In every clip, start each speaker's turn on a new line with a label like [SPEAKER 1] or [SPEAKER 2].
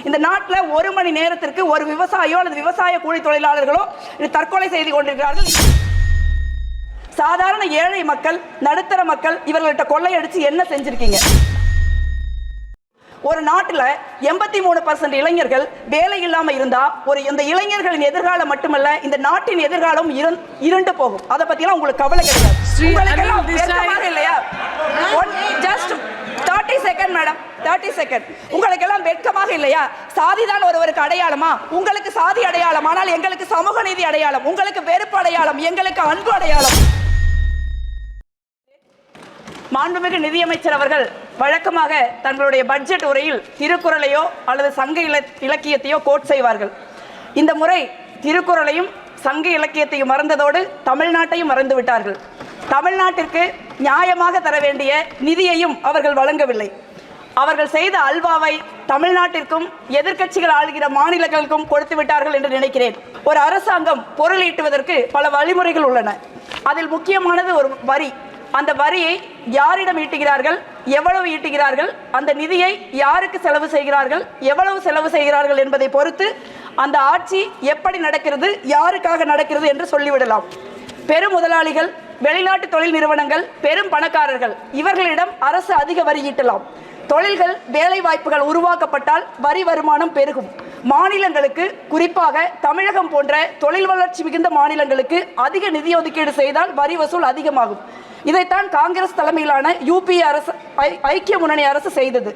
[SPEAKER 1] இந்த நாட்டில் ஒரு மணி நேரத்திற்கு ஒரு விவசாயியோ அல்லது விவசாய கூலி தொழிலாளர்களோ தற்கொலை செய்து கொண்டிருக்கிறார்கள். சாதாரண ஏழை மக்கள் நடுத்தர மக்கள் இவர்கள்ட்ட கொள்ளையடிச்சு என்ன செஞ்சிருக்கீங்க? ஒரு நாட்டில் எண்பத்தி மூணு பர்சன்ட் இளைஞர்கள் வேலை இல்லாம இருந்தா ஒரு இந்த இளைஞர்களின் எதிர்காலம் மட்டுமல்ல இந்த நாட்டின் எதிர்காலம் இருண்டு போகும். அதை பத்திலாம் உங்களுக்கு கவலை கிடையாது. இல்லையா? Just thirty second madam thirty second உங்களுக்கு எல்லாம் வெட்கமாக இல்லையா? சாதி தான் ஒருவருக்கு அடையாளமா? உங்களுக்கு சாதி அடையாளம் ஆனால் எங்களுக்கு சமூக நீதி அடையாளம் உங்களுக்கு வெறுப்பு அடையாளம் எங்களுக்கு அன்பு அடையாளம். மாண்புமிகு நிதியமைச்சர் அவர்கள் வழக்கமாக தங்களுடைய பட்ஜெட் உரையில் திருக்குறளையோ அல்லது சங்க இல இலக்கியத்தையோ கோட் செய்வார்கள். இந்த முறை திருக்குறளையும் சங்க இலக்கியத்தையும் மறந்ததோடு தமிழ்நாட்டையும் மறந்து விட்டார்கள் தமிழ்நாட்டிற்கு நியாயமாக தர வேண்டிய நிதியையும் அவர்கள் வழங்கவில்லை. அவர்கள் செய்த அல்வாவை தமிழ்நாட்டிற்கும் எதிர்க்கட்சிகள் ஆளுகிற மாநிலங்களுக்கும் கொடுத்து விட்டார்கள் என்று நினைக்கிறேன். ஒரு அரசாங்கம் பொருள் ஈட்டுவதற்கு பல வழிமுறைகள் உள்ளன. அதில் முக்கியமானது ஒரு வரி. அந்த வரியை யாரிடம் ஈட்டுகிறார்கள் எவ்வளவு ஈட்டுகிறார்கள் அந்த நிதியை யாருக்கு செலவு செய்கிறார்கள் எவ்வளவு செலவு செய்கிறார்கள் என்பதை பொறுத்து அந்த ஆட்சி எப்படி நடக்கிறது யாருக்காக நடக்கிறது என்று சொல்லிவிடலாம். பெரும் முதலாளிகள் வெளிநாட்டு தொழில் நிறுவனங்கள் பெரும் பணக்காரர்கள் இவர்களிடம் அரசு அதிக வரி ஈட்டலாம். தொழில்கள் வேலை வாய்ப்புகள் உருவாக்கப்பட்டால் வரி வருமானம் பெருகும். மாநிலங்களுக்கு குறிப்பாக தமிழகம் போன்ற தொழில் வளர்ச்சி மிகுந்த மாநிலங்களுக்கு அதிக நிதி ஒதுக்கீடு செய்தால் வரி வசூல் அதிகமாகும். இதைத்தான் காங்கிரஸ் தலைமையிலான யூபிஏ அரசு ஐக்கிய முன்னணி அரசு செய்தது.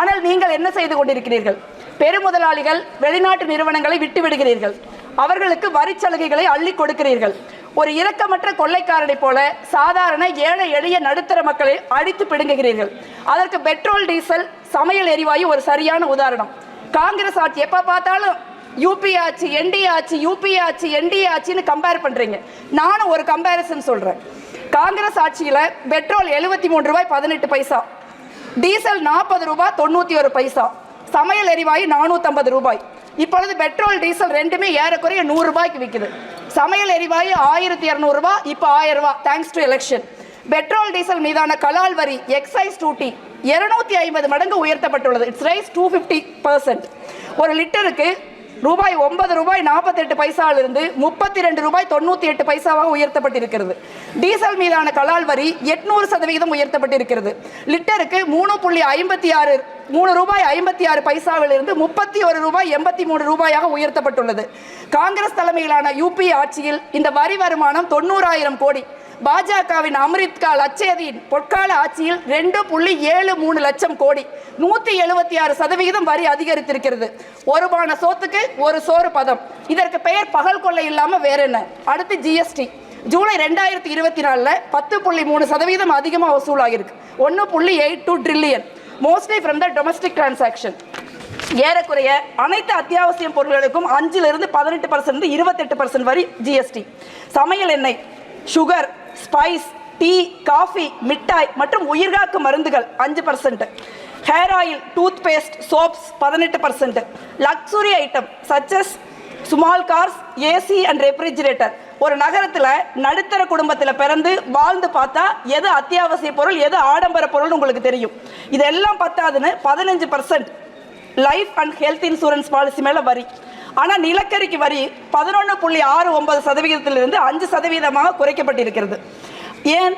[SPEAKER 1] ஆனால் நீங்கள் என்ன செய்து கொண்டிருக்கிறீர்கள்? பெருமுதலாளிகள் வெளிநாட்டு நிறுவனங்களை விட்டு விடுகிறீர்கள் அவர்களுக்கு வரி சலுகைகளை அள்ளி கொடுக்கிறீர்கள். ஒரு இரக்கமற்ற கொள்ளைக்காரனை போல சாதாரண ஏழை எளிய நடுத்தர மக்களை அடித்து பிடுங்குகிறீர்கள். அதற்கு பெட்ரோல் டீசல் சமையல் எரிவாயு ஒரு சரியான உதாரணம். காங்கிரஸ் ஆட்சி எப்ப பார்த்தாலும் யூபி ஆட்சி என்டி ஆட்சி யூபி ஆட்சி என்டி ஆட்சின்னு கம்பேர் பண்றீங்க. நானும் ஒரு கம்பேரிசன் சொல்றேன். காங்கிரஸ் ஆட்சியில பெட்ரோல் எழுபத்தி மூணு ரூபாய் பதினெட்டு பைசா டீசல் நாற்பது ரூபாய் தொண்ணூற்றி ஒரு பைசா சமையல் எரிவாயு நானூற்றம்பது ரூபாய். இப்பொழுது பெட்ரோல் டீசல் ரெண்டுமே ஏறக்குறைய நூறுரூபாய்க்கு விற்கிது விற்குது சமையல் எரிவாயு ஆயிரத்தி இரநூறுபா இப்போ ஆயிரம் ரூபா. Thanks to election petrol diesel மீதான கலால் வரி எக்ஸைஸ் டூட்டி இருநூத்தி ஐம்பது மடங்கு உயர்த்தப்பட்டுள்ளது. It's rise to fifty percent ஒரு லிட்டருக்கு ரூபாய் ஒன்பது ரூபாய் நாற்பத்தெட்டு பைசாவிலிருந்து முப்பத்தி ரெண்டு ரூபாய் தொண்ணூற்றி எட்டு பைசாவாக உயர்த்தப்பட்டிருக்கிறது. டீசல் மீதான கலால் வரி எட்நூறு சதவீதம் உயர்த்தப்பட்டிருக்கிறது. லிட்டருக்கு மூணு புள்ளி ஐம்பத்தி ஆறு மூணு ரூபாய் ஐம்பத்தி ஆறு பைசாவிலிருந்து முப்பத்தி ஒரு ரூபாய் எண்பத்தி மூணு ரூபாயாக உயர்த்தப்பட்டுள்ளது. காங்கிரஸ் தலைமையிலான யூபி ஆட்சியில் இந்த வரி வருமானம் தொண்ணூறாயிரம் கோடி. பாஜகவின் அமிர்த்கால் அச்சேதியின் பொற்கால ஆட்சியில் ரெண்டு புள்ளி ஏழு மூணு லட்சம் கோடி நூற்றி எழுபத்தி ஆறு சதவிகிதம் வரி அதிகரித்திருக்கிறது. ஒரு பான சோத்துக்கு ஒரு சோறு பதம். இதற்கு பெயர் பகல் கொள்ளை இல்லாமல் வேற என்ன? அடுத்து ஜிஎஸ்டி ஜூலை ரெண்டாயிரத்தி இருபத்தி நாலில் பத்து புள்ளி மூணு சதவீதம் அதிகமாக வசூலாகிருக்கு ஒன்று புள்ளி eight two trillion. Mostly from the domestic transaction ஏறக்குறைய அனைத்து அத்தியாவசிய பொருட்களுக்கும் அஞ்சிலிருந்து பதினெட்டு பர்சன்ட் இருபத்தெட்டு பர்சன்ட் வரி ஜிஎஸ்டி சமையல் எண்ணெய் சுகர் ஸ்பைஸ் டீ காஃபி மிட்டாய் மற்றும் உயிர்காக்கும் மருந்துகள் அஞ்சு percent hair oil toothpaste soaps பதினெட்டு percent luxury item such as small cars AC and refrigerator ஒரு நகரத்தில் நடுத்தர குடும்பத்தில் பிறந்து வாழ்ந்து பார்த்தா எது அத்தியாவசிய பொருள் எது ஆடம்பர பொருள் உங்களுக்கு தெரியும். இதெல்லாம் பத்தாதுன்னு பதினஞ்சு percent life and health insurance policy மேலே வரி. ஆனால் நிலக்கரிக்கு வரி பதினொன்று புள்ளி ஆறு ஒன்பது சதவிகிதத்திலிருந்து அஞ்சு சதவீதமாக குறைக்கப்பட்டிருக்கிறது ஏன்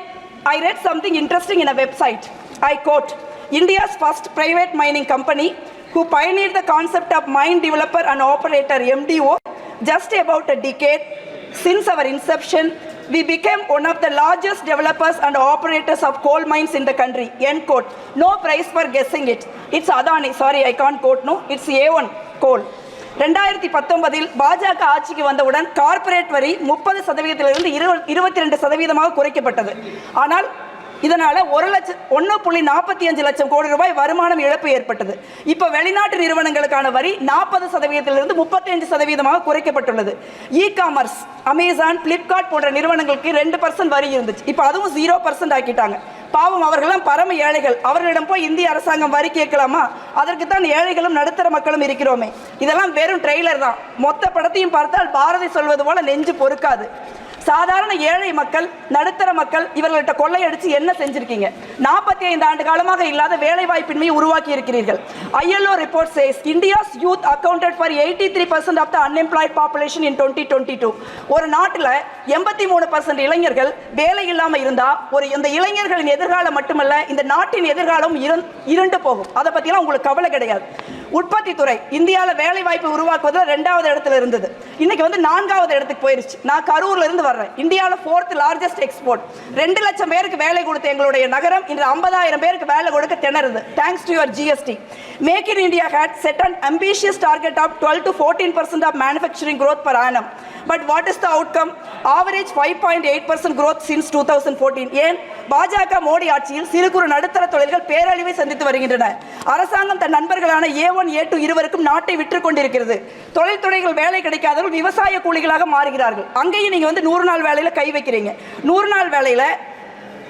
[SPEAKER 1] I read something interesting in a website I quote India's first private mining company who pioneered the concept of mine developer and operator MDO just about a decade since our inception we became one of the largest developers and operators of coal mines in the country end quote no price for guessing it it's adani sorry i can't quote no it's a1 coal ரெண்டாயிரத்தி பத்தொன்பதில் பாஜக ஆட்சிக்கு வந்தவுடன் corporate வரி முப்பது சதவீதத்திலிருந்து இருபத்தி ரெண்டு சதவீதமாக குறைக்கப்பட்டது. ஆனால் இதனால் ஒரு லட்சம் ஒன்று புள்ளி நாற்பத்தி அஞ்சு லட்சம் கோடி ரூபாய் வருமானம் இழப்பு ஏற்பட்டது. இப்போ வெளிநாட்டு நிறுவனங்களுக்கான வரி நாற்பது சதவீதத்திலிருந்து முப்பத்தஞ்சு சதவீதமாக குறைக்கப்பட்டுள்ளது. இ காமர்ஸ் அமேசான் பிளிப்கார்ட் போன்ற நிறுவனங்களுக்கு ரெண்டு பர்சன்ட் வரி இருந்துச்சு. இப்போ அதுவும் ஜீரோ பர்சன்ட் ஆக்கிட்டாங்க. பாவம் அவர்கள்லாம் பரம ஏழைகள். அவர்களிடம் போய் இந்திய அரசாங்கம் வரி கேட்கலாமா? அதற்கு தான் ஏழைகளும் நடுத்தர மக்களும் இருக்கிறோமே. இதெல்லாம் வெறும் ட்ரெய்லர் தான். மொத்த படத்தையும் பார்த்தால் பாரதி சொல்வது போல நெஞ்சு பொறுக்காது. சாதாரண ஏழை மக்கள் நடுத்தர மக்கள் இவர்கள்ட்ட கொள்ளையடிச்சு என்ன செஞ்சிருக்கீங்க? நாற்பத்தி ஐந்து ஆண்டு காலமாக இல்லாத வேலை வாய்ப்பின்மையை உருவாக்கி இருக்கிறீர்கள். ILO report says India's youth accounted for eighty three percent of the unemployed population in twenty twenty two ஒரு நாட்டில் எண்பத்தி மூணு பர்சன்ட் இளைஞர்கள் வேலை இல்லாமல் இருந்தால் ஒரு இந்த இளைஞர்களின் எதிர்காலம் மட்டுமல்ல இந்த நாட்டின் எதிர்காலம் இருண்டு போகும். அதை பற்றிலாம் உங்களுக்கு கவலை கிடையாது. உற்பத்தி துறை இந்தியாவில் வேலை வாய்ப்பு உருவாக்குவதில் ரெண்டாவது இடத்துல இருந்தது. இன்னைக்கு வந்து நான்காவது இடத்துக்கு போயிருச்சு. நான் கரூர்ல இருந்து வர்றேன். இந்தியாவில் ஃபோர்த் லார்ஜஸ்ட் எக்ஸ்போர்ட் ரெண்டு லட்சம் பேருக்கு வேலை கொடுத்த எங்களுடைய நகரம் இன்று ஐம்பதாயிரம் பேருக்கு வேலை கொடுக்க திணறுது. Thanks to your GST make in India had set and ambitious target of twelve to fourteen percent of manufacturing growth per annum but what is the outcome average five point eight percent growth since two thousand fourteen ஏன்? பாஜக மோடி ஆட்சியில் சிறு குறு நடுத்தர தொழில்கள் பேரழிவை சந்தித்து வருகின்றன. அரசாங்கம் தன் நண்பர்களான ஏ ஒன் ஏ டூ இருவருக்கும் நாட்டை விற்று கொண்டிருக்கிறது. தொழில்துறைகள் வேலை கிடைக்காதவர்கள் விவசாய கூலிகளாக மாறுகிறார்கள். அங்கேயும் நீங்கள் வந்து நூறு நூறு நாள் வேலையில் கை வைக்கிறீங்க. நூறு நாள் வேலையில்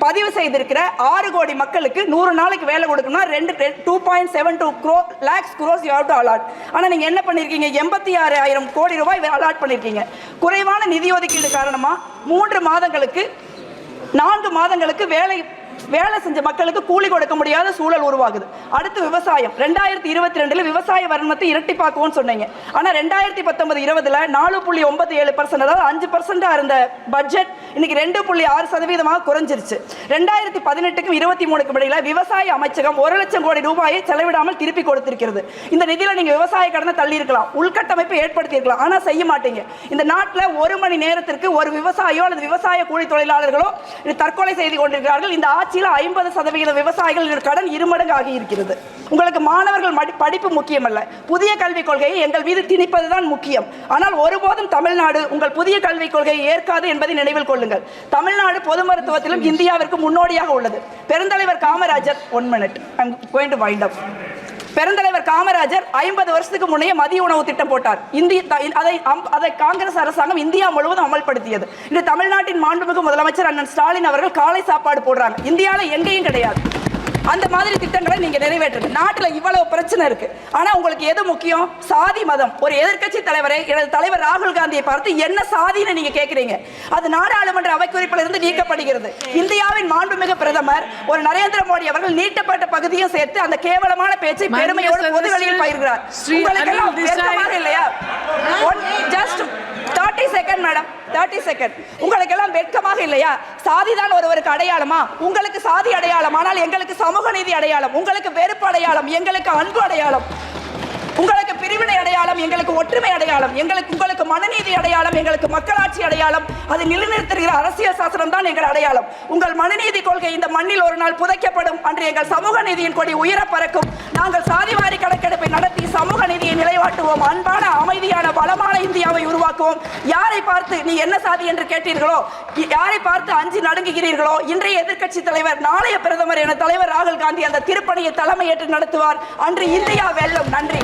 [SPEAKER 1] பதிவு செய்திருக்கிற ஆறு கோடி மக்களுக்கு நூறு நாளைக்கு வேலை கொடுக்கணும்னா ரெண்டு two point seven to crore lakhs crores you to allot ஆனால் நீங்கள் என்ன பண்ணியிருக்கீங்க எண்பத்தி ஆறு ஆயிரம் கோடி ரூபாய் அலாட் பண்ணியிருக்கீங்க குறைவான நிதி ஒதுக்கீடு காரணமாக மூன்று மாதங்களுக்கு நான்கு மாதங்களுக்கு வேலை வேலை செஞ்ச மக்களுக்கு கூலி கொடுக்க முடியாத சூழல் உருவாகுது. அடுத்து விவசாயம். ரெண்டாயிரத்தி இருபத்தி ரெண்டுல விவசாய வருமானத்தை இரட்டிப்பாக்குவோம்னு சொன்னீங்க. ஆனா ரெண்டாயிரத்தி பத்தொன்பது இருபதுல நாலு புள்ளி ஒன்பது ஏழு பர்சன்ட் அதாவது அஞ்சு பர்சன்டா இருந்த பட்ஜெட் இன்னைக்கு ரெண்டு புள்ளி ஆறு சதவீதமாக குறைஞ்சிருச்சு. ரெண்டாயிரத்தி பதினெட்டுக்கும் இருபத்தி மூணுக்கும் இடையில விவசாய அமைச்சகம் ஒரு லட்சம் கோடி ரூபாயை செலவிடாமல் திருப்பி கொடுத்திருக்கிறது. இந்த நிதியில நீங்க விவசாய கடனை தள்ளி இருக்கலாம் உள்கட்டமைப்பை ஏற்படுத்தி இருக்கலாம் ஆனா செய்ய மாட்டீங்க. இந்த நாட்டில் ஒரு மணி நேரத்திற்கு ஒரு விவசாயியோ அல்லது விவசாய கூலி தொழிலாளர்களோ தற்கொலை செய்து கொண்டிருக்கிறார்கள். இந்த ஆட்சி மத்தியில் ஐம்பது சதவிகித விவசாயிகள் கடன் இருமடங்கு ஆகியிருக்கிறது உங்களுக்கு மாணவர்கள் படிப்பு முக்கியமல்ல. புதிய கல்விக் கொள்கையை எங்கள் மீது திணிப்பதுதான் முக்கியம். ஆனால் ஒருபோதும் தமிழ்நாடு உங்கள் புதிய கல்விக் கொள்கையை ஏற்காது என்பதை நினைவில் கொள்ளுங்கள். தமிழ்நாடு பொது மருத்துவத்திலும் இந்தியாவிற்கு முன்னோடியாக உள்ளது. பெருந்தலைவர் Kamarajar one minute I'm going to wind up பெருந்தலைவர் காமராஜர் ஐம்பது வருஷத்துக்கு முன்னே மதிய உணவு திட்டம் போட்டார். இந்திய த- அதை அதை காங்கிரஸ் அரசாங்கம் இந்தியா முழுவதும் அமல்படுத்தியது. இன்று தமிழ்நாட்டின் மாண்புமிகு முதலமைச்சர் அண்ணன் ஸ்டாலின் அவர்கள் காலை சாப்பாடு போடுறாங்க. இந்தியாவில் எங்கேயும் கிடையாது. அந்த மாதிரி திட்டங்களை நீங்க நிறைவேற்றுங்க. நாட்டுல இவ்வளவு பிரச்சனை இருக்கு. ஆனா உங்களுக்கு எது முக்கியம்? சாதி மதம். ஒரு எதிர்க்கட்சி தலைவரை எனது தலைவர் ராகுல் காந்தியை பார்த்து என்ன சாதின்னு நீங்க கேக்குறீங்க. அது நாடாளுமன்ற அவைக்குறிப்பில் இருந்து நீக்கப்படுகிறது. இந்தியாவின் மாண்புமிகு பிரதமர் ஒரு நரேந்திர மோடி அவர்கள் நீட்டப்பட்ட பகுதியும் சேர்த்து அந்த கேவலமான பேச்சை பெருமையோடு பொது
[SPEAKER 2] சதஸ்ய
[SPEAKER 1] வெளியில் பகிர்கிறார்.
[SPEAKER 2] ஸ்ரீ
[SPEAKER 1] உங்களுக்கெல்லாம் இல்லையா? Just thirty second madam thirty second உங்களுக்கு எல்லாம் வெட்கமாக இல்லையா? சாதி தான் ஒருவருக்கு அடையாளமா? உங்களுக்கு சாதி அடையாளம் ஆனால் எங்களுக்கு சமூக நீதி அடையாளம் உங்களுக்கு வெறுப்பு அடையாளம் எங்களுக்கு அன்பு அடையாளம். பிரிவினை அடையாளம் எங்களுக்கு ஒற்றுமை அடையாளம் எங்களுக்கு உங்களுக்கு மனநீதி அடையாளம் எங்களுக்கு மக்களாட்சி அடையாளம். அது நிலைநிறுத்துகிற அரசியல் சாசனம் தான் எங்கள் அடையாளம். உங்கள் மனநீதி கொள்கை இந்த மண்ணில் ஒரு நாள் புதைக்கப்படும். அன்று எங்கள் சமூக நீதியின் கொடி உயர பறக்கும். நாங்கள் சாதிவாரி கணக்கெடுப்பை நடத்தி சமூக நீதியை நிலைவாட்டுவோம் அன்பான அமைதியான பலமான இந்தியாவை உருவாக்குவோம். யாரை பார்த்து நீ என்ன சாதி என்று கேட்டீர்களோ யாரை பார்த்து அஞ்சு நடுங்குகிறீர்களோ இன்றைய எதிர்க்கட்சி தலைவர் நாளைய பிரதமர் என தலைவர் ராகுல் காந்தி அந்த திருப்பணியை தலைமையேற்று நடத்துவார். அன்று இந்தியா வெல்லும். நன்றி.